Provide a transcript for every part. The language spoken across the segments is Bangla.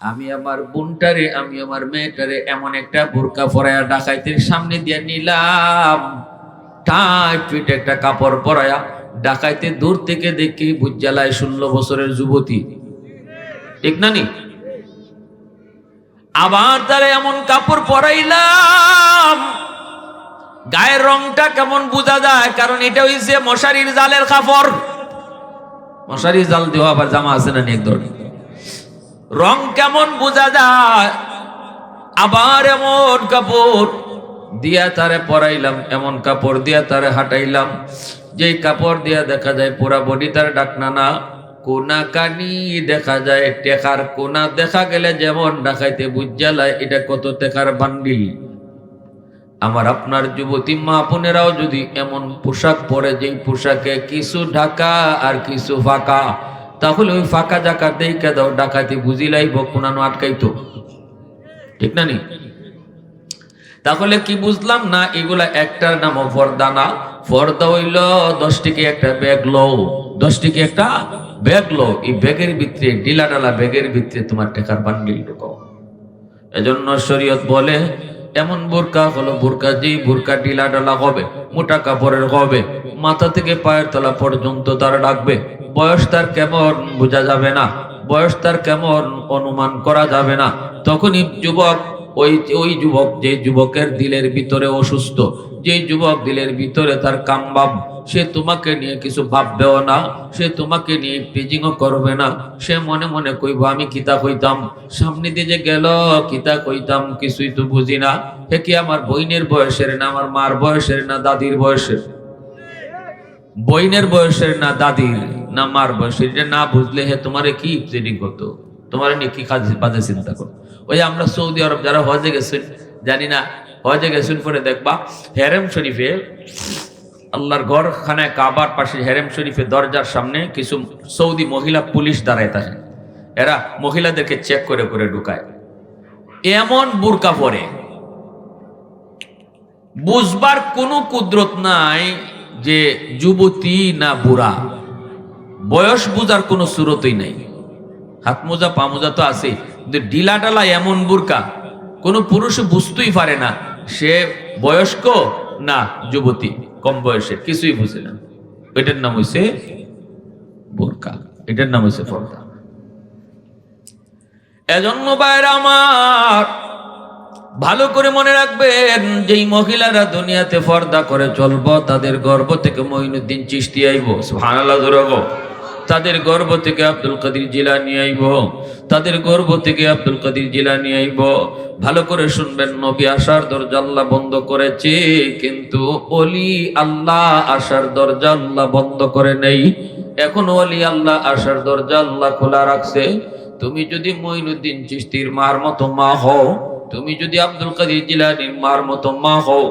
আমি আমার বোনটারে, আমি আমার মেয়েটারে এমন একটা বোরকা পরায়া ডাকাইতের সামনে দিয়ে নিলাম। টাইট ফিট একটা কাপড় পরায়া ডাকাইতে দূর থেকে দেখি বুজ্জালায় ষোলো বছরের যুবতী। ঠিক না নি? আবার তারা এমন কাপড় পরাইলাম। গায়ের রংটা কেমন বোঝা যায়, কারণ এটা হইছে মশারির জালের কাপড়। মশারির জাল দেওয়া আবার জামা আছে নি এক ধরনের রং কেমন বোঝা যায়? আবার এমন কাপড় দিয়া তারে পরাইলাম, এমন কাপড় দিয়া তারে হাঁটাইলাম। যেই কাপড় দিয়া দেখা যায় পুরা বডি তার ডাকনা না, কোনা কানি দেখা যায় টেকার কোনা। দেখা গেলে যেমন ডাকাইতে বুঝালায় এটা কত টেকার বান্ডিল। আমার আপনার যুবতী মা বোনেরাও যদি এমন পোশাক পরে, যেই পোশাকে কিছু ঢাকা আর কিছু ফাঁকা তাহলে ওই ফাঁকা জাকা দেখে দাও, ডাকাতি বুঝিলাইব কোনানো আটকাইতো। ঠিক না নি? তাহলে কি বুঝলাম না, এগুলা একটার নাম ফর্দা না? ফর্দা হইল দশ টিকে একটা ব্যাগ লো দশ টিকে একটা ব্যাগ লো এই ব্যাগের ভিতরে ডিলা ডালা ব্যাগের ভিতরে তোমার টাকার বান্ডিল ঢুকাও। এজন্য শরীয়ত বলে এমন বোরকা হলো বোরকা যে বোরকা ডিলা ডালা হবে, মোটা কাপড়ের হবে, মাথা থেকে পায়ের তলা পর্যন্ত তারা ডাকবে বয়স তার কেমন বোঝা যাবে না, বয়স তার কেমন অনুমান করা যাবে না। তখনই যুবক ওই ওই যুবক, যে যুবকের দিলের ভিতরে অসুস্থ, যে যুবক দিলের ভিতরে তার কামবাব সে তোমাকে নিয়ে কিছু ভাববেও না, সে তোমাকে নিয়ে প্রিজিংও করবে না। সে মনে মনে কইব, আমি কিতা কইতাম? সামনে দিয়ে যে গেল, কিতা কইতাম? কিছুই তো বুঝি না। হে কি আমার বইনের বয়সের না আমার মার বয়সের না দাদির বয়সের? বইনের বয়সের না দাদির না মার বয়সের? না বুঝলে হে তোমারে কি ট্রেনিং করতো? তোমার নিয়ে কি কাজ বাজে চিন্তা করো। ওই আমরা সৌদি আরব যারা হজে গেছেন, জানি না, হজে গেছেন পরে দেখবা, হেরেম শরীফে আল্লাহর ঘর কাবার পাশে হেরেম শরীফে দরজার সামনে কিছু সৌদি মহিলা পুলিশ দাঁড়ায় থাকে। এরা মহিলাদেরকে চেক করে করে ঢুকায়। এমন বুরকা পরে। বুঝবার কোনো কুদরত নাই যে যুবতী না বুড়া। বয়স বুঝার কোনো সুরতই নাই। হাত মোজা, পা মোজা তো আছে কিন্তু ডিলা ডালা এমন বুরকা, কোনো পুরুষ বুঝতেই পারে না সে বয়স্ক না যুবতী, কম বয়সের কিছুই বুঝে না। এটার নাম হইছে বোরকা, এটার নাম হইছে পর্দা। এজন্য বাইরে আমার, ভালো করে মনে রাখবেন, যেই মহিলারা দুনিয়াতে পর্দা করে চলবো, তাদের গর্ব থেকে মঈনুদ্দিন চিস্তি আইব। ভাঙালা ধরব তাদের গর্ব থেকে আব্দুল কাদির জিলানি আইব, তাদের গর্ব থেকে আব্দুল কাদির জিলানি আইব। ভালো করে শুনবেন, নবী আসার দরজা আল্লাহ বন্ধ করেছে, কিন্তু অলি আল্লাহ আসার দরজা আল্লাহ বন্ধ করে নেই। এখন অলি আল্লাহ আসার দরজা আল্লাহ খোলা রাখছে। তুমি যদি মঈনুদ্দিন চিস্তির মার মতো মা হও, তুমি যদি আব্দুল কাদির জিলানির মার মতো মা হও,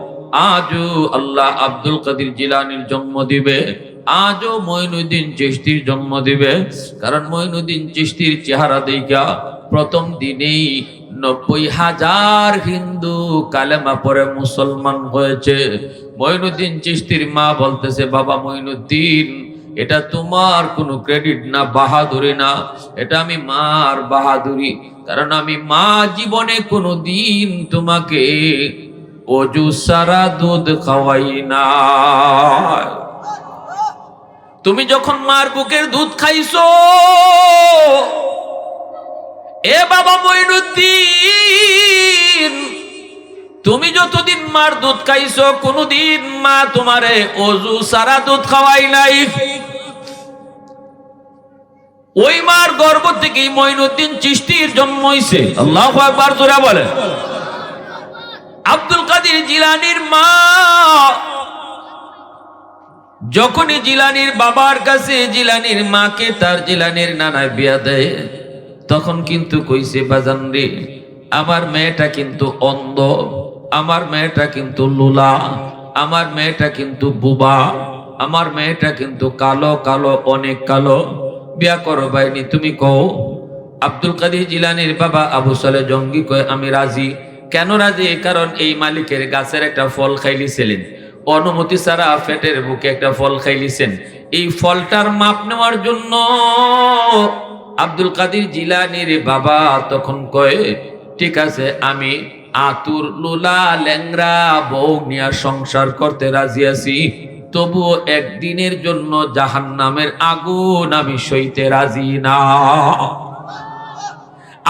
আজও আল্লাহ আব্দুল কাদির জিলানির জন্ম দিবে। আজও মঈনুদ্দিন চিস্তির জন্ম দিবে। কারণ মঈনুদ্দিন চিস্তির চেহারা দেখা প্রথম দিনেই নব্বই হাজার হিন্দু কালেমা পরে মুসলমান হয়েছে। মঈনুদ্দিন চিস্তির মা বলতেছে, বাবা মঈনুদ্দিন এটা তোমার কোনো ক্রেডিট না, বাহাদুরি না। এটা আমি মার বাহাদুরি। কারণ আমি মা জীবনে কোনো দিন তোমাকে অজু সারা দুধ খাওয়াই না তুমি যখন মার বুকের দুধ খাইছো, এ বাবা মইনুদ্দিন, তুমি যতদিন মার দুধ খাইছো, কোনদিন মা তোমারে অজু সারা দুধ খাওয়াই নাই। ওই মার গর্ভ থেকেই মঈনুদ্দিন চিষ্টির জন্ম হইছে। আল্লাহ বলে আব্দুল কাদির জিলানির মা যখনই জিলানির বাবার কাছে জিলানির মাকে তার জিলানির নানায় বিয়া দেয়, তখন কিন্তু কইছে, বাজান রে, আমার মেয়েটা কিন্তু অন্ধ, আমার মেয়েটা কিন্তু লুলা, আমার মেয়েটা কিন্তু বুবা, আমার মেয়েটা কিন্তু কালো কালো, অনেক কালো। বিয়া করো বাইনি তুমি কও। আব্দুল কাদের জিলানির বাবা আবু সালে জঙ্গি কয়, আমি রাজি। কেন রাজি? কারণ এই মালিকের গাছের একটা ফল খাইলিছিলেন অনুমতি ছাড়া ফেটের বুকে একটা ফল খাইলিছেন। এই ফলটার মাপ নেওয়ার জন্য আব্দুল কাদির জিলানির বাবা তখন কয়ে, ঠিক আছে, আমি আতুর, লুলা ল্যাংরা বউ নিয়ে সংসার করতে রাজি আছি। তবুও একদিনের জন্য জাহান নামের আগুন আমি সইতে রাজি না।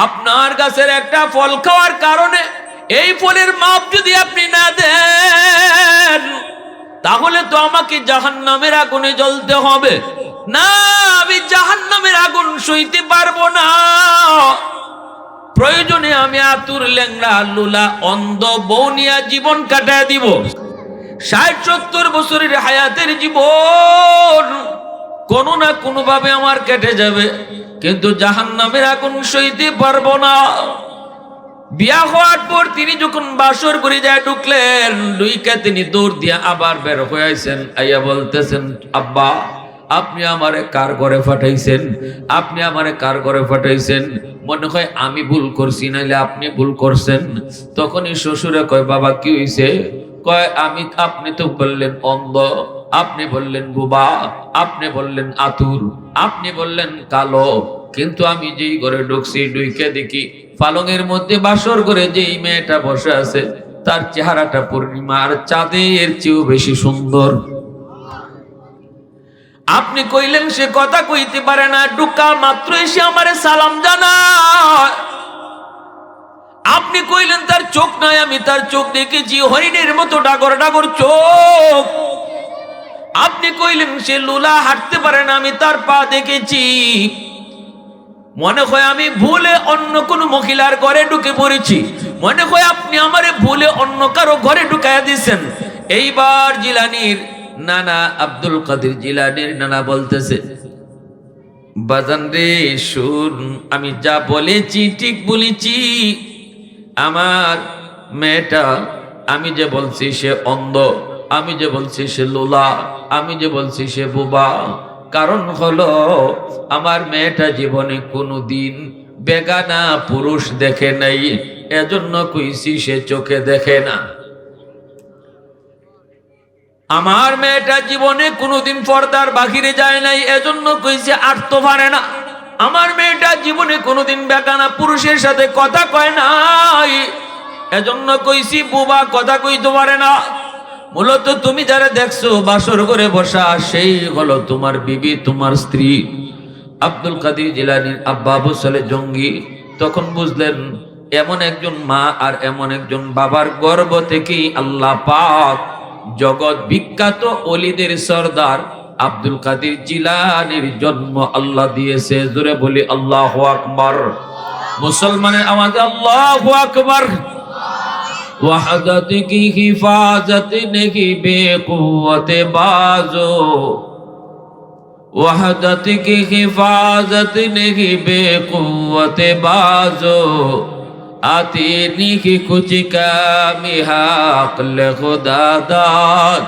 আপনার গাছের একটা ফল খাওয়ার কারণে এই ফলের মাপ যদি আপনি না দেন, তাহলে তো আমাকে জাহান নামের আগুনে জ্বলতে হবে। না, আমি জাহান নামের আগুন সইতে পারব না। প্রয়োজনে আমি আতুর লেংরা লুলা, অন্ধ বৌনিয়া জীবন কাটায় দিব। ষাট, সত্তর বছরের হায়াতের জীবন কোনো না কোনোভাবে আমার কেটে যাবে, কিন্তু জাহান নামের আগুন সইতে পারব না। বিয়া হওয়ার পর তিনি যখন বাসর করে যায় ঢুকলেন, লুইকা তিনি দৌড় দিয়ে আবার বের হয়ে আইছেন আইয়া বলতেছেন, আব্বা, আপনি আমারে কার ঘরে পাঠাইছেন? আপনি আমারে কার ঘরে পাঠাইছেন? মনে হয় আমি ভুল করছি, নাইলে আপনি ভুল করছেন। তখনই শ্বশুরে কয়, বাবা, কি হইছে? কয়, আমি, আপনি তো বললেন অন্ধ। আপনি বললেন বুবা, আপনি বললেন আতুর, আপনি বললেন কালো, কিন্তু আমি যেই ঘরে ঢুকছি ডুইকে দেখি পালঙের মধ্যে বাসর করে যেই মেয়েটা বসে আছে, তার চেহারাটা পূর্ণিমা আর চাঁদের চেয়েও বেশি সুন্দর। আপনি কইলেন সে কথা কইতে পারে না ডুকা মাত্র এসে আমারে সালাম জানায়। আপনি কইলেন তার চোখ নাই, আমি তার চোখ দেখেছি, হরিণের মতো ডাগর ডাগর চোখ। আপনি কইলেন, সে লুলা হাঁটতে পারে না, আমি তার পা দেখেছি। মনে হয় আমি ভুলে অন্য কোন মহিলার ঘরে ঢুকে পড়েছি। মনে হয় আপনি আমারে ভুলে অন্য কারও ঘরে ঢুকাইয়া দিছেন। এইবার জিলানির নানা আব্দুল কাদের জিলানির নানা বলতেছে, বাজান রে, শুন, আমি যা বলেছি, ঠিক বলেছি। আমার মেয়েটা, আমি যে বলছি সে অন্ধ। আমি যে বলছি সে লোলা, আমি যে বলছি সে বোবা, কারণ হলো আমার মেয়েটা জীবনে কোনো দিন বেগানা পুরুষ দেখে নাই, এজন্য কইছি সে চোখে দেখে না। আমার মেয়েটা জীবনে কোনোদিন পর্দার বাহিরে যায় নাই, এজন্য কইছে আটতে পারে না। আমার মেয়েটা জীবনে কোনোদিন বেগানা পুরুষের সাথে কথা কয় নাই, এজন্য কইছি বুবা কথা কইতে পারে না। মূলত তুমি যারা দেখছ, বাসর করে বসা, সেই হলো তোমার বিবি, তোমার স্ত্রী। আব্দুল কাদির জিলানির আব্বা আবু সালে জঙ্গি। তখন বুঝলেন, এমন একজন মা আর এমন একজন বাবার গর্ব থেকেই আল্লাহ পাক জগৎ বিখ্যাত অলিদের সর্দার আব্দুল কাদির জিলানির জন্ম আল্লাহ দিয়েছে। জোরে বলি, আল্লাহ আকবার। মুসলমানের আমাদের আল্লাহ আকবার। وحدت کی حفاظت نہیں، بے قوت بازو۔ وحدت کی حفاظت نہیں، بے قوت بازو۔ آتی نہیں کچھ کامی حقل خدا داد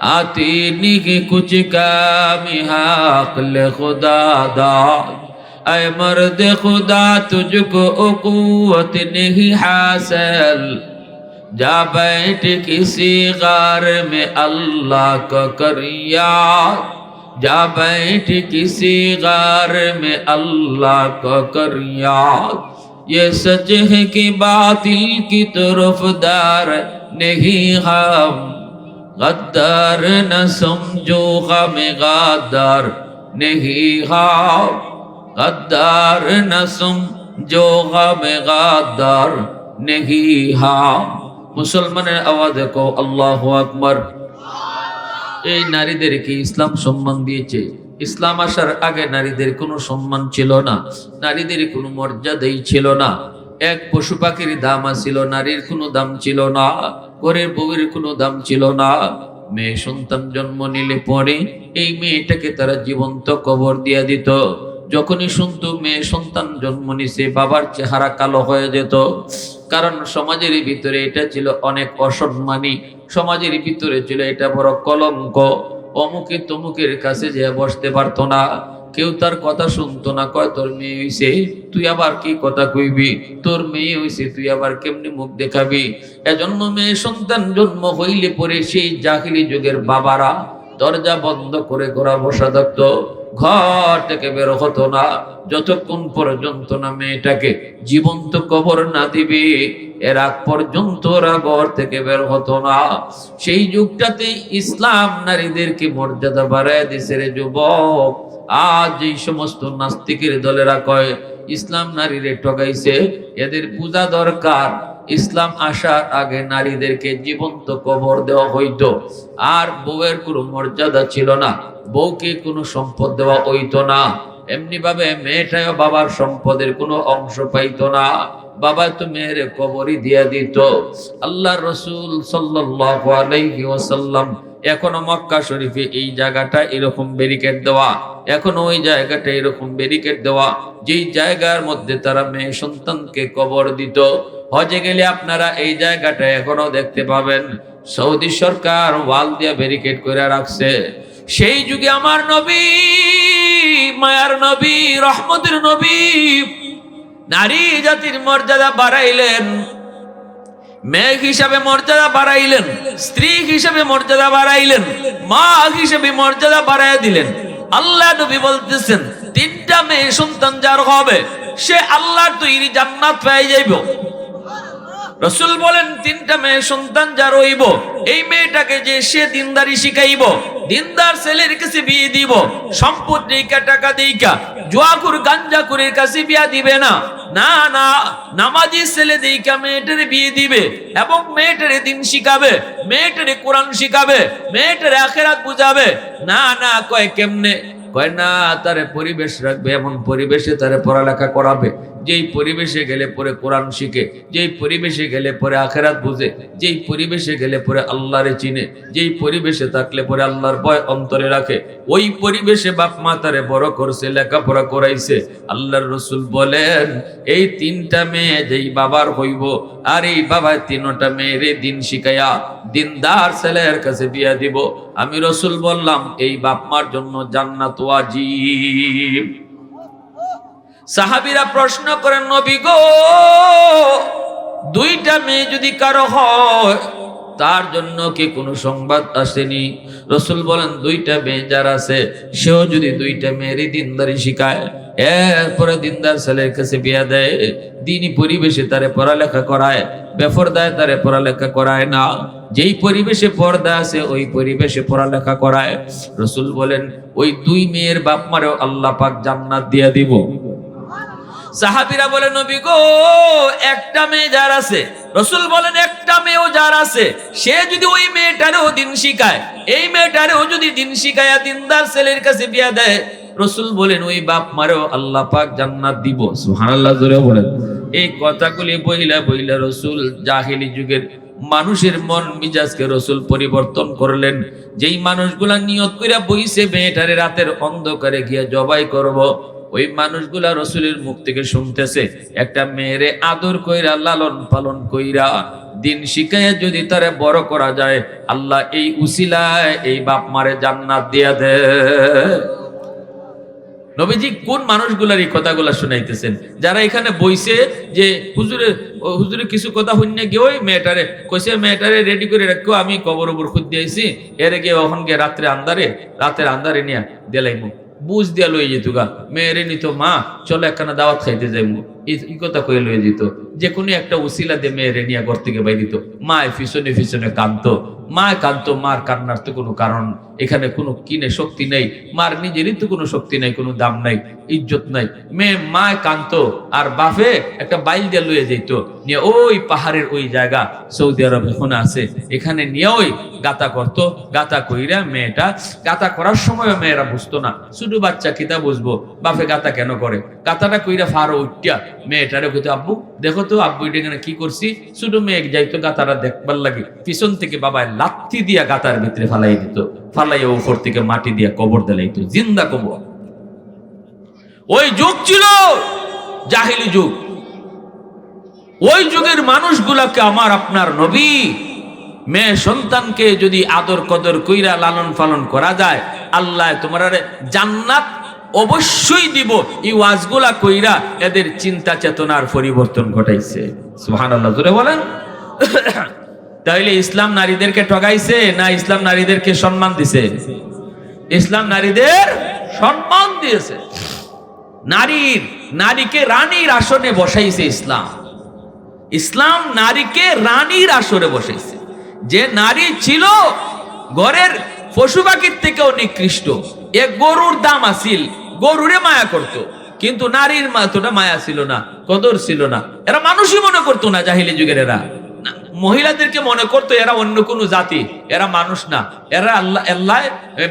آتی نہیں کچھ کامی حقل خدا داد اے مرد خدا، تجھ کو قوت نہیں حاصل۔ जा बैठ किसी गार में अल्लाह का करिया। जा बैठ किसी गार में अल्लाह का करिया। ये सच है कि बातिल की तरफदार नहीं हम। गद्दार न समझो गम गादार नहीं हम। गद्दार न समझो गम गादार नहीं हम। মুসলমানের আওয়াজে কো আল্লাহ আকবর। এই নারীদেরকে ইসলাম সম্মান দিয়েছে? ইসলাম আসার আগে নারীদের কোনো সম্মান ছিল না, নারীদের কোনো মর্যাদাই ছিল না। এক পশু পাখির দাম ছিল নারীর কোনো দাম ছিল না, ঘরের বউয়ের কোনো দাম ছিল না। মেয়ে সন্তান জন্ম নিলে পরে এই মেয়েটাকে তারা জীবন্ত কবর দিয়া দিত। যখনই শুনতো মেয়ে সন্তান জন্ম নিছে, বাবার চেহারা কালো হয়ে যেত। কারণ সমাজের ভিতরে এটা ছিল অনেক অসম্মানী। সমাজের ভিতরে ছিল এটা বড় কলঙ্ক। অমুকে তমুকের কাছে যে বসতে পারতো না। কেউ তার কথা শুনতো না, কয়, তোর মেয়ে হইছে, তুই আবার কি কথা কইবি? তোর মেয়ে হইছে, তুই আবার কেমনি মুখ দেখাবি? এজন্য মেয়ে সন্তান জন্ম হইলে পরে সেই জাহিলি যুগের বাবারা দরজা বন্ধ করে ঘোরা বসা থাকতো। ঘর থেকে বের হতো না। যতক্ষণ পর্যন্ত না মেয়েটাকে জীবন্ত কবর না দিবে, এর আগ পর্যন্ত ওরা ঘর থেকে বের হতো না। সেই যুগটাতে ইসলাম নারীদেরকে মর্যাদা বাড়ায় দিছে রে যুবক। আজ এই সমস্ত নাস্তিকের দলেরা কয়, ইসলাম নারীরে ঠকাইছে এদের পূজা দরকার ইসলাম আসার আগে নারীদেরকে জীবন্ত কবর দেওয়া হইত, আর বউয়ের কোনো মর্যাদা ছিল না। বউকে কোনো সম্পদ দেওয়া হইত না। এমনি ভাবে মেয়েটাও বাবার সম্পদের কোনো অংশ পাইত না। বাবা তো মেয়ের কবরই দিয়া দিত। আল্লাহ রসুল সাল্লাহ আলাইহি ওয়াসাল্লাম এখনও মক্কা শরীফে এই জায়গাটা এরকম ব্যারিকেড দেওয়া, এখনও ওই জায়গাটা এরকম ব্যারিকেড দেওয়া, যেই জায়গার মধ্যে তারা মেয়ে সন্তানকে কবর দিত। হজে গেলে আপনারা এই জায়গাটা এখনও দেখতে পাবেন। সৌদি সরকার ওয়াল দিয়ে ব্যারিকেড করে রাখছে। সেই যুগে আমার নবী, মায়ার নবী, রহমতের নবী, নারী জাতির মর্যাদা বাড়াইলেন। মেয়ে হিসাবে মর্যাদা বাড়াইলেন, স্ত্রী হিসাবে মর্যাদা বাড়াইলেন, মা হিসাবে মর্যাদা বাড়াই দিলেন। আল্লাহ নবী বলতেছেন, তিনটা মেয়ে সন্তান যার হবে, সে আল্লাহর তৈরি জান্নাত পেয়ে যাইব। রসুল বলেন, তিনটা মেয়ে সন্তান যার হইব, এই মেয়েটাকে যে সে দিনদারি শিখাইব, দিনদার ছেলের কাছে বিয়ে দিব, সম্পদ দিকা টাকা দিকা জুয়াকুর গাঞ্জাকুরের কাছে বিয়া দিবে না। না না নামাজি ছেলে দিকা মেয়েটারে বিয়ে দিবে এবং মেয়েটারে দিন শিখাবে, মেয়েটারে কোরআন শিখাবে, মেয়েটারে আখেরাত বুঝাবে। না না, কয় কেমনে? কয়, না, তারে পরিবেশ রাখবে, এমন পরিবেশে তারে পড়ালেখা করাবে, যেই পরিবেশে গেলে পরে কোরআন শিখে, যেই পরিবেশে গেলে পরে আখেরাত বুঝে, যেই পরিবেশে গেলে পরে আল্লাহরে চিনে, যেই পরিবেশে থাকলে পরে আল্লাহর ভয় অন্তরে রাখে, ওই পরিবেশে বাপ মা তারে বড় করছে, লেখাপড়া করাইছে। আল্লাহর রসুল বলেন এই তিনটা মেয়ে যেই বাবার হইব, আর এই বাবার তিনটা মেয়ের দিন শিখাইয়া দিনদার ছেলের কাছে বিয়া দিব। আমি রসুল বললাম, এই বাপমার জন্য জান্নাত ওয়াজিব। সাহাবিরা প্রশ্ন করেন, নবী গো, দুইটা মেয়ে যদি কারও হয় তার জন্য কি কোনো সংবাদ আসেনি? রসুল বলেন, দুইটা মেয়ে যার আছে, সেও যদি দুইটা মেয়েরই দিনদারি শিখায়, এরপরে দিনদার ছেলের কাছে বিয়া দেয়, দিনই পরিবেশে তারে পড়ালেখা করায়, বেফরদায় তারে পড়ালেখা করায় না। যেই পরিবেশে পর্দা আছে, ওই পরিবেশে পড়ালেখা করায়। রসুল বলেন, ওই দুই মেয়ের বাপ মারেও আল্লাহ পাক জান্নাত দিয়া দিব। সাহাবিরা বলে, নবী গো, একটা মেয়ে যার আছে। রসুল বলেন, একটা মেয়েও যার আছে। সে যদি ওই মেয়েটারেও দিন শিখায়, এই মেয়েটারেও যদি দিন শিখায় দিনদার ছেলের কাছে বিয়া দেয়। রসুল বলেন, ওই বাপ মারেও আল্লাহ পাক জান্নাত দিব। সুবহানাল্লাহ, জোরে বলেন। এই কথাগুলি বইলা বইলা রসুল জাহিলি যুগের মানুষের মন মিজাজকে রসুল পরিবর্তন করলেন। যেই মানুষগুলা নিয়ত কইরা বইছে, মেয়েটারে রাতের অন্ধকারে গিয়া জবাই করব। ওই মানুষগুলা রসুলের মুখ থেকে শুনতেছে, একটা মেয়েরে আদর কইরা, লালন পালন কইরা দিন শিখাইয়া যদি তারে বড় করা যায়, আল্লাহ এই উসিলায় এই বাপ মারে জান্নাত দিয়া দে। নবীজি কোন মানুষগুলার এই কথাগুলা শুনাইতেছেন? যারা এখানে বইছে যে, হুজুরে হুজুরে কিছু কথা হইনে গিয়ে ওই মেয়েটারে, কইছে, মেয়েটারে রেডি করে রাখো আমি কবর উপর খুদ দিয়েছি এরে গিয়ে ওখান গিয়ে রাত্রে আন্দারে রাতের আন্দারে নিয়ে দেলাইমু। বুঝ দিয়া লই যেত গা মেয়েরে নিত মা চলো একখানা দাওয়াত খাইতে যাইমু। এই কথা কয়ে লয়ে যেত যে কোনো একটা উসিলা দিয়ে মেয়েরে নিয়ে ঘর থেকে বাই দিত। মা পিছনে পিছনে কাঁদতো। মা মার কান্নার তো কোনো কারণ এখানে কোনো কিনে শক্তি নেই। মার নিজেরই তো কোনো শক্তি কোনো দাম নাই, ইজ্জত নাই। মেয়ে আর বাপে একটা বাইল দিয়ে লয়ে যেত নিয়ে ওই পাহাড়ের ওই জায়গা সৌদি আরব এখন আছে। এখানে নিয়ে ওই গাতা করতো। গাতা কইরা মেয়েটা গাতা করার সময় মেয়েরা বুঝতো না। শুধু বাচ্চা কিতা বুঝব? বাপে গাতা কেন করে? গাতাটা কইরা ফারো উঠিয়া মেয়েটারে কইতো, আব্বু, দেখো তো, আব্বু এটা এখানে কি করছি? শুধু মেয়ে যাইতো গাতারা দেখবার লাগে। পিছন থেকে বাবায় লাথি দিয়া গাতার ভিতরে ফালাই দিত। ফালাইয়া উপর থেকে মাটি দিয়া কবর দিলাইতো। জিন্দা কবর। ওই যুগ ছিল, জাহিলি যুগ। ওই যুগের মানুষগুলাকে আমার আপনার নবী, মেয়ে সন্তানকে যদি আদর কদর কইরা লালন পালন করা যায়, আল্লাহ তোমার জান্নাত অবশ্যই দিব। এই ওয়াজগুলা কইরা এদের চিন্তা চেতনার পরিবর্তন ঘটাইছে। সুবহানাল্লাহ, জোরে বলেন। তাহলে ইসলাম নারীদেরকে ঠগাইছে না ইসলাম নারীদেরকে সম্মান দিছে? ইসলাম নারীদের সম্মান দিয়েছে। নারীর, নারীকে রানীর আসনে বসাইছে ইসলাম। ইসলাম নারীকে রানীর আসরে বসাইছে। যে নারী ছিল, ঘরের পশু পাখির থেকেও নিকৃষ্ট। এ গরুর দাম আসিল। গরুরে মায়া করত। কিন্তু নারীর মাতোটা মায়া ছিল না, কদর ছিল না। এরা মানুষই মনে করতো না জাহিলি যুগের এরা। মহিলাদেরকে মনে করতো এরা অন্য কোনো জাতি, এরা মানুষ না। এরা আল্লাহ আল্লাহ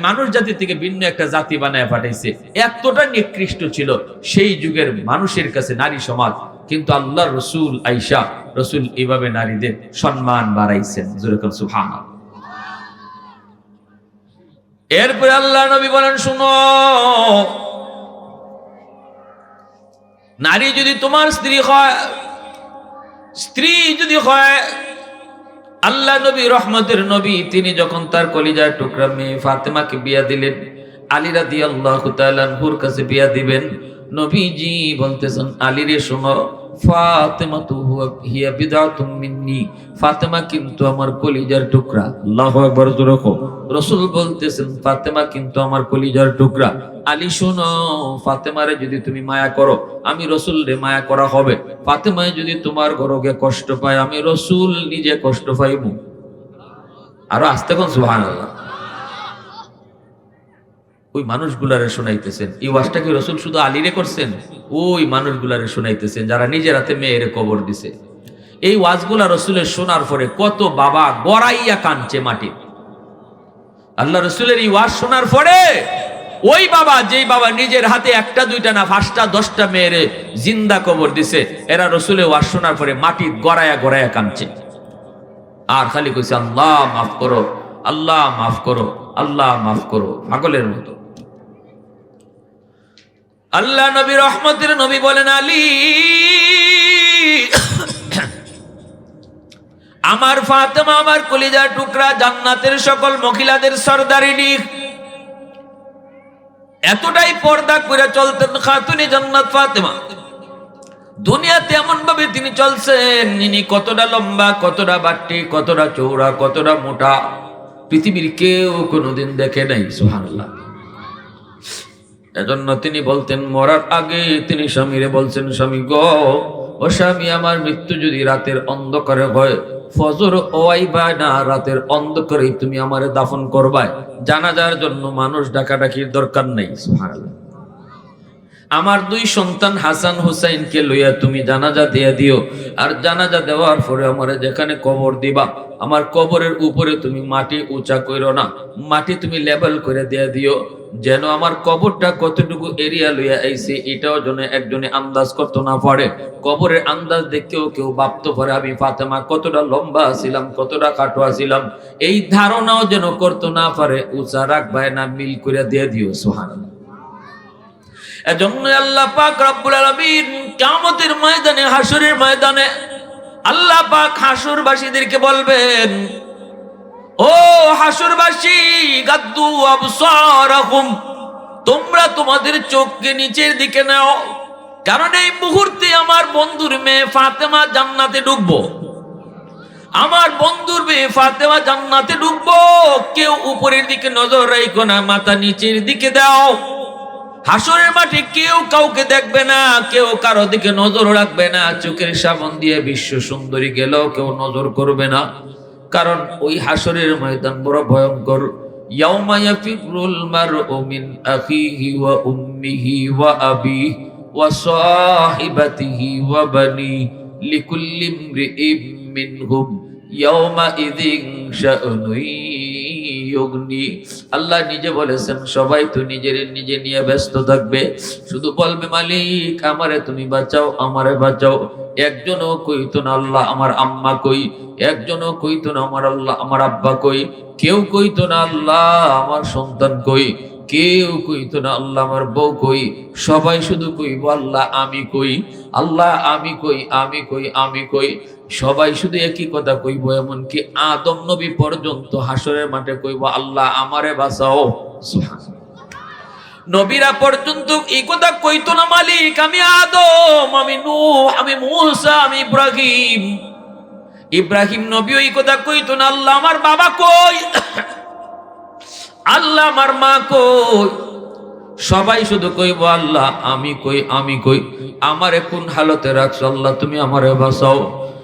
মানুষ জাতি থেকে ভিন্ন একটা জাতি বানায় পাঠাইছে। এতটা নিকৃষ্ট ছিল সেই যুগের মানুষের কাছে নারী সমাজ। কিন্তু আল্লাহ রসুল আইসা রসুল এইভাবে নারীদের সম্মান বাড়াইছেন। যেরকম সুহান এরপরে আল্লাহ নবী বলেন, শুনো নারী যদি তোমার স্ত্রী হয়, স্ত্রী যদি হয়, আল্লাহ নবী, রহমতের নবী, তিনি যখন তার কলিজার টুকরা মেয়ে ফাতেমাকে বিয়া দিলেন, আলী রাদি আল্লাহ কাছে বিয়া দিবেন নবীজি বলতেছেন আলী রে শোনো ফাতেমা তু হিয়া বিদাতুম মিন্নি ফাতেমা কিন্তু আমার কলিজার টুকরা। আল্লাহু আকবার জোরকো রাসূল বলতেছেন ফাতেমা কিন্তু আমার কলিজার টুকরা। আলী শোনো ফাতেমারে যদি তুমি মায়া করো আমি রসুল রে মায়া করা হবে। ফাতেমায় যদি তোমার গরকে কষ্ট পায় আমি রসুল নিজে কষ্ট পাইব আরও আসতে কোন সুহান ওই মানুষগুলারে শোনাইতেছেন। এই ওয়াজটা কি রসুল শুধু আলীরে করছেন? ওই মানুষগুলারে শোনাইতেছেন যারা নিজের হাতে মেয়েরে কবর দিছে। এই ওয়াজগুলা রসুলের শোনার পরে কত বাবা গড়াইয়া কানছে মাটি। আল্লাহ রসুলের এই ওয়াজ শোনার পরে ওই বাবা, যেই বাবা নিজের হাতে একটা, দুইটা না পাঁচটা, দশটা মেয়েরে জিন্দা কবর দিছে, এরা রসুলের ওয়াজ শোনার পরে মাটি গড়ায়া গড়ায়া কাঁদছে। আর খালি কইছে, আল্লাহ মাফ করো, আল্লাহ মাফ করো, আল্লাহ মাফ করো, পাগলের মতো। আল্লাহ নবী রহমতের নবী বলেন, আলী, আমার ফাতেমা, আমার কলিজার টুকরা জান্নাতের সকল মহিলাদের সর্দারিনী এতটাই পর্দা করে চলতেন খাতুনি জান্নাত ফাতেমা। দুনিয়াতে এমন ভাবে তিনি চলছেন, ইনি কতটা লম্বা, কতটা বাট্টি, কতটা চৌড়া কতটা মোটা, পৃথিবীর কেউ কোনোদিন দেখে নাই সুহানাল্লাহ এজন্য তিনি বলতেন, মরার আগে তিনি স্বামীরে বলছেন, স্বামী গ, ও স্বামী, আমার মৃত্যু যদি রাতের অন্ধকারে হয়, ফজর ওয়াইবা না, রাতের অন্ধকারে তুমি আমারে দাফন করবায় জানাজার জন্য মানুষ ডাকাডাকির দরকার নেই আমার দুই সন্তান হাসান হুসাইনকে লইয়া তুমি জানাজা দিয়ে দিও। আর জানাজা দেওয়ার পরে আমার যেখানে কবর দিবা, আমার কবরের উপরে তুমি মাটি উঁচা করো না। মাটি তুমি লেভেল করে দিয়ে দিও। যেন আমার কবরটা কতটুকু এরিয়া লইয়া আইছে, এটাও যেন একজনে আন্দাজ করতে না পারে। কবরের আন্দাজ দেখেও কেউ ভাবতে পারে, আমি ফাতেমা, কতটা লম্বা ছিলাম কতটা খাটো ছিলাম এই ধারণাও যেন করতে না পারে, উঁচা রাখবায় না, মিল করে দিয়ে দিও সোহানা এজন্য আল্লাহ পাক রব্বুল আলামিন কিয়ামতের ময়দানে হাসরের ময়দানে আল্লাহ পাক হাসুরবাসীদেরকে বলবেন, ও হাসুরবাসী গাদ্দু আবসারাকুম, তোমরা তোমাদের চোখকে নিচের দিকে নাও। কারণ এই মুহূর্তে আমার বন্ধুর মেয়ে ফাতেমা জান্নাতে ঢুকবো আমার বন্ধুর মেয়ে ফাতেমা জান্নাতে ঢুকবো কেউ উপরের দিকে নজর রাখো না, মাথা নিচের দিকে দাও। হাসরের মাঠে কেউ কাউকে দেখবে না, কেউ কারও দিকে নজর রাখবে না। চোখের সামন দিয়ে বিশ্ব সুন্দরী গেলেও কেউ নজর করবে না। কারণ ওই হাসরের ময়দান বড় ভয়ঙ্কর। ইয়াউমা ইয়াফিরুল মারউ মিন আখিহি ওয়া উম্মিহি ওয়া আবিহি ওয়া সাহিবাতিহি ওয়া বানি লিকুল্লি ইমরিইম মিনহুম। ইয়াউমা ইযিন শাআনুন ইউগনি আল্লাহ নিজে বলেছেন, সবাই তো নিজের নিজে নিয়ে ব্যস্ত থাকবে। শুধু বলবে, মালিক, আমারে তুমি বাঁচাও, আমারে বাঁচাও। একজনও কইতো না, আল্লাহ আমার আম্মা কই। একজনও কইতো না, আমার আল্লাহ আমার আব্বা কই। কেউ কইতো না, আল্লাহ আমার সন্তান কই। কেউ কইতো না, আল্লাহ আমার বউ কই? সবাই শুধু কইব আল্লাহ আমি কই। আল্লাহ আমি কই আমি কই আমি কই। সবাই শুধু একই কথা কইব, এমনকি আদম নবী পর্যন্ত হাসরের মাঠে কইব, আল্লাহ আমারে বাঁচাও। নবীরা পর্যন্ত এই কথা কইতো না, মালিক, আমি আদম, আমি নূহ, আমি মূসা, আমি ইব্রাহিম। ইব্রাহিম নবী ওই কথা কইতো না, আল্লাহ আমার বাবা কই? আল্লাহ আমার মা কই? সবাই শুধু কইব আল্লাহ, আমি কই আমি কই? আমারে কোন হালতে রাখছো? আল্লাহ, তুমি আমারে বাঁচাও।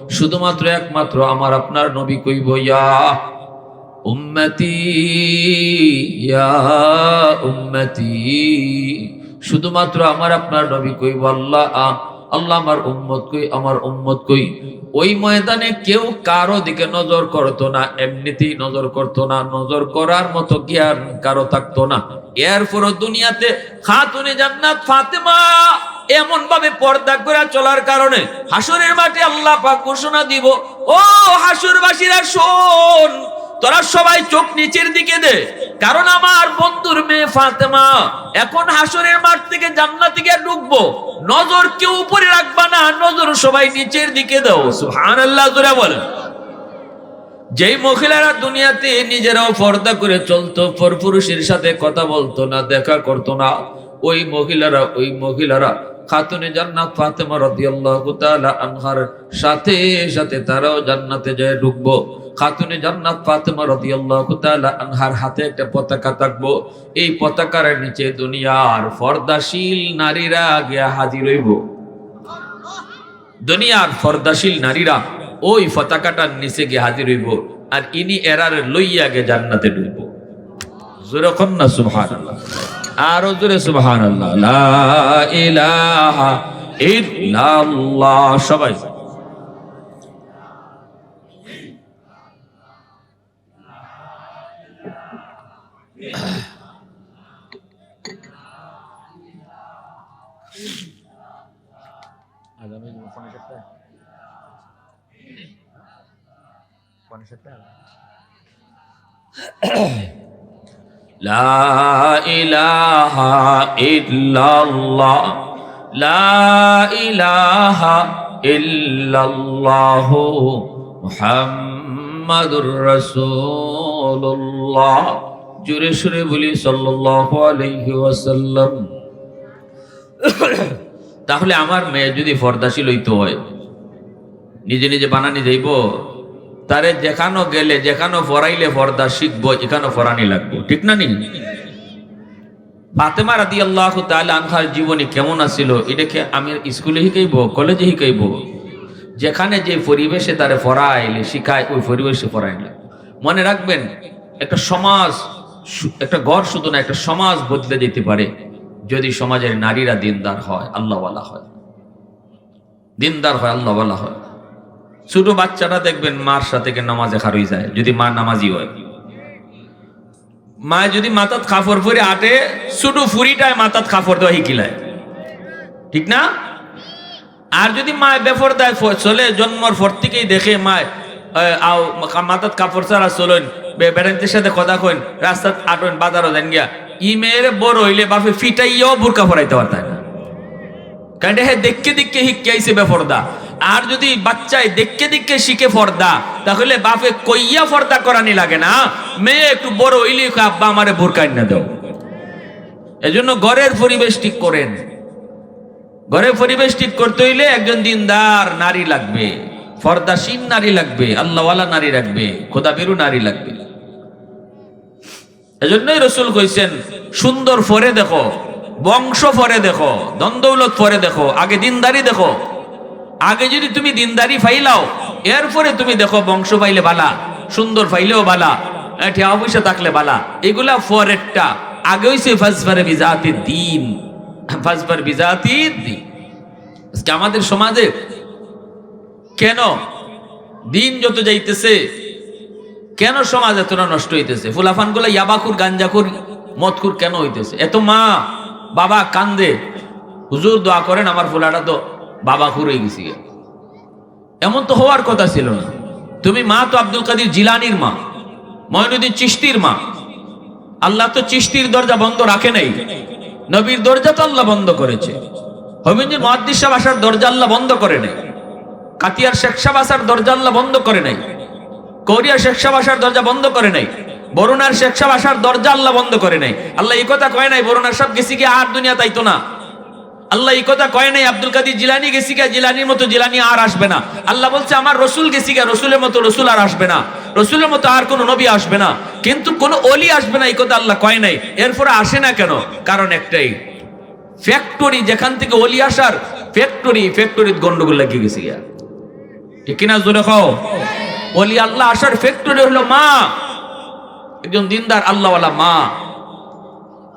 শুধুমাত্র একমাত্র আমার আপনার নবী কইব ইয়া উম্মতি ইয়া উম্মতি। শুধুমাত্র আমার আপনার নবী কইব আল্লাহ আল্লাহ আমার উম্মত কই, আমার উম্মত কই। ওই ময়দানে কেউ কারও দিকে নজর করতো না, এমনিতেই নজর করতো না, নজর করার মতো জ্ঞান কারও থাকতো না। এরপর দুনিয়াতে খাতুনে জান্নাত ফাতেমা এমন ভাবে পর্দা করে চলার কারণে হাসুরের মাঠে আল্লাহ পাক ঘোষণা দিব, ও হাসুরবাসীরা, শোন তোরা সবাই চোখ নিচের দিকে দে। কারণ আমার বন্ধুর মেয়ে ফাতেমা এখন হাসরের মাঠ থেকে জান্নাত থেকে ঢুকবো। নজর কেউ উপরে রাখবা না, নজর সবাই নিচের দিকে দাও। সুবহানাল্লাহ, জোরে বলেন যেই মহিলারা দুনিয়াতে নিজেরাও পর্দা করে চলতো পর পুরুষের সাথে কথা বলতো না, দেখা করতো না, ওই মহিলারা ওই মহিলারা খাতুনে জান্নাত ফাতেমা রাদিয়াল্লাহু তাআলা আনহার সাথে সাথে তারাও জান্নাতে যায় ঢুকবো। খাতুনে জান্নাত ফাতেমা রাদিয়াল্লাহু তাআলা আনহার হাতে একটা পতাকা থাকব। এই পতাকার নিচে দুনিয়ার পর্দাশীল নারীরা গিয়া হাজির হইব। দুনিয়ার ফর্দাশীল নারীরা ওই পতাকাটার নিচে গিয়ে হাজির হইব আর ইনি এরার লইয়া গে জান্নাতে ঢুকব। জোরে কন না সুবহানাল্লাহ। আরও জোরে ইলাহা ইল্লাল্লাহ সবাই। لا লা ইলাহা ইল্লাল্লাহ, লা ইলাহা ইল্লাল্লাহ মুহাম্মাদুর রাসূলুল্লাহ। জোরে সুরে বলি সাল্লাম তাহলে আমার মেয়ে যদি ফর্দাশীল হইতে হয়, নিজে নিজে বানানি যাইব? তারে যেখানো গেলে, যেখানো ফরাইলে ফর্দা শিখব, এখানো ফরানি লাগবো। ঠিক না নি? ফাতেমা রাদি আল্লাহ তাহলে আনহার জীবনী কেমন আছিল? এটাকে আমি স্কুলে শিখাইব, কলেজে শিখাইব? যেখানে যে পরিবেশে তারে ফরাইলে, শিখায়, ওই পরিবেশে ফরাইলে মনে রাখবেন, একটা সমাজ একটা ঘর শুধু না, একটা সমাজ বদলে যেতে পারে যদি সমাজের নারীরা দিনদার হয়, আল্লাহওয়ালা হয়। দিনদার হয়, আল্লাহওয়ালা হয়। ছোট বাচ্চাটা দেখবেন মার সাথে নামাজে খারই যায়, যদি মা নামাজি হয়। মা যদি মাথাত খাফর ফুরে আটে, ছোট ফুরিটায় মাথাত খাফর দেওয়া শিকিলায় ঠিক না? আর যদি মা বেফর দেয় চলে, জন্মর ফর থেকেই দেখে মায় মাথাত কাপড় ছাড়া চলেন বেড়ান্তের সাথে কথা কইন, রাস্তাত আটন, বাজারও দেন গিয়া। ই মেয়ের বড় হইলে বাপে ফিটাইয়াও বুরকা ফরাইতে পারতায় না। কারণ হে, দেখকে দেখকে শিখে আইছে বেফর্দা। আর যদি বাচ্চায় দেখকে দেখকে শিখে ফর্দা তাহলে বাপে কইয়া ফর্দা করানি লাগে না। মেয়ে একটু বড় কয়, আব্বা আমারে বোরকাই না দাও। এজন্য ঘরের পরিবেশ ঠিক করেন। ঘরের পরিবেশ ঠিক করতে হইলে একজন দিনদার নারী লাগবে। ফর্দাসীন নারী লাগবে আল্লাহওয়ালা নারী লাগবে খোদা বেরু নারী লাগবে। এজন্যই রসুল কইছেন সুন্দর ফরে দেখো বংশ ফরে দেখো দ্বন্দ্বৌলত ফরে দেখো আগে দিনদারি দেখো আগে যদি তুমি দিনদারি ফাইলাও, এরপরে তুমি দেখো বংশ পাইলে বালা, সুন্দর ফাইলেও বালা ঠিয়া পয়সা থাকলে বালা। এগুলা ফরেরটা আগে হইছে ফাজফারে বিজাতি দিন ফাজফার বিজাতি দিন আজকে আমাদের সমাজে কেন দিন যত যাইতেছে, কেন সমাজ এতটা নষ্ট হইতেছে? ফুলাফানগুলা ইয়াবাকুর গাঞ্জাকুর মদকুর কেন হইতেছে? এত মা, বাবা কান্দে। হুজুর দোয়া করেন, আমার ফুলাটা তো বাবা হয়ে গেছি। এমন তো হওয়ার কথা ছিল না। তুমি মা তো আব্দুল কাদির জিলানির মা, ময়নুদ্দিন চিস্তির মা। আল্লাহ তো চিস্তির দরজা বন্ধ রাখে নাই। নবীর দরজা তো আল্লাহ বন্ধ করেছে। হবিঞ্জির মহাদ্দিস সাহেব আসার দরজা আল্লাহ বন্ধ করে নাই। কাতিয়ার শেখ সাহেব আসার দরজা আল্লাহ বন্ধ করে নাই। কোরিয়া শেখ সাহেব আসার দরজা বন্ধ করে নাই। বরুণার শেখ সাহেব আসার দরজা আল্লাহ বন্ধ করে নাই। আল্লাহ এই কথা কয় নাই, বরুণার সব গেছি কি আর দুনিয়া তাইতো না। আল্লাহ এই কথা কয় নাই, আব্দুল কাদির জিলানি গেছি গা জিলানির মতো জিলানি আর আসবে না। আল্লাহ বলছে, আমার রসুল গেছি গা রসুলের মতো রসুল আর আসবে না। রসুলের মতো আর কোনো নবী আসবে না। কিন্তু কোনো অলি আসবে না, এই কথা আল্লাহ কয় নাই। এরপরে আসে না কেন? কারণ একটাই ফ্যাক্টরি যেখান থেকে অলি আসার ফ্যাক্টরি ফ্যাক্টরির গন্ডগোল লাগিয়ে গেছে গিয়া ঠিক কিনা জোরে খাও অলি আল্লাহ আসার ফ্যাক্টরি হলো মা। একজন দিনদার আল্লাহওয়ালা মা।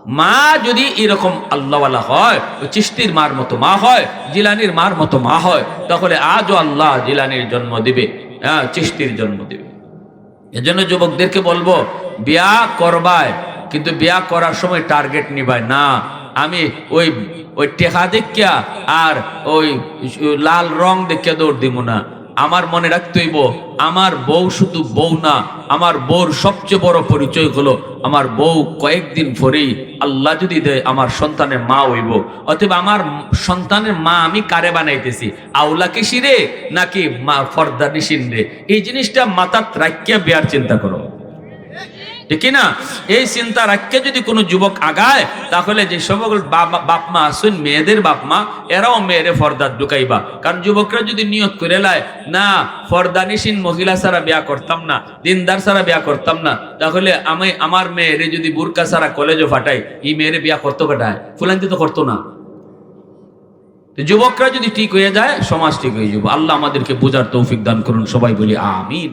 মা যদি এরকম আল্লাহওয়ালা হয় চিস্তির মার মতো মা হয়, জিলানির মার মতো মা হয়, তাহলে আজও আল্লাহ জিলানির জন্ম দিবে হ্যাঁ চিস্তির জন্ম দিবে। এজন্য যুবকদেরকে বলব, বিয়া করবায়, কিন্তু বিয়া করার সময় টার্গেট নিবায়, না, আমি ওই ওই টেকা দেখিয়া আর ওই, লাল রং দেখিয়া দৌড় দিব না। আমার মনে রাখতে হইব, আমার বউ শুধু বউ না, আমার বউর সবচেয়ে বড় পরিচয় হলো আমার বউ কয়েকদিন পরেই আল্লাহ যদি দেয় আমার সন্তানের মা হইব। অতএব আমার সন্তানের মা আমি কারে বানাইতেছি? আউলা কিসিরে নাকি মা ফর্দা নিশিন রে এই জিনিসটা মাথার রাখিয়া বেয়ার চিন্তা করো। ঠিক না এই চিন্তা রাখিয়া যদি কোনো যুবক আগায়, তাহলে যে সকল বাপ- মা আসুন মেয়েদের বাপ মা এরাও মেয়েরে ফর্দার ঢুকাইবা। কারণ যুবকরা যদি নিয়ত করে লায়, না ফর্দানিসীন মহিলা ছাড়া বিয়া করতাম না, দিনদার ছাড়া বিয়া করতাম না, তাহলে আমি আমার মেয়েরে যদি বুরকা ছাড়া কলেজও ফাটাই এই মেয়েরে বিয়া করতো কাটায় ফুলান্তি তো করতো না। যুবকরা যদি ঠিক হয়ে যায়, সমাজ ঠিক হয়ে যাব। আল্লাহ আমাদেরকে বোঝার তৌফিক দান করুন, সবাই বলি, আমিন।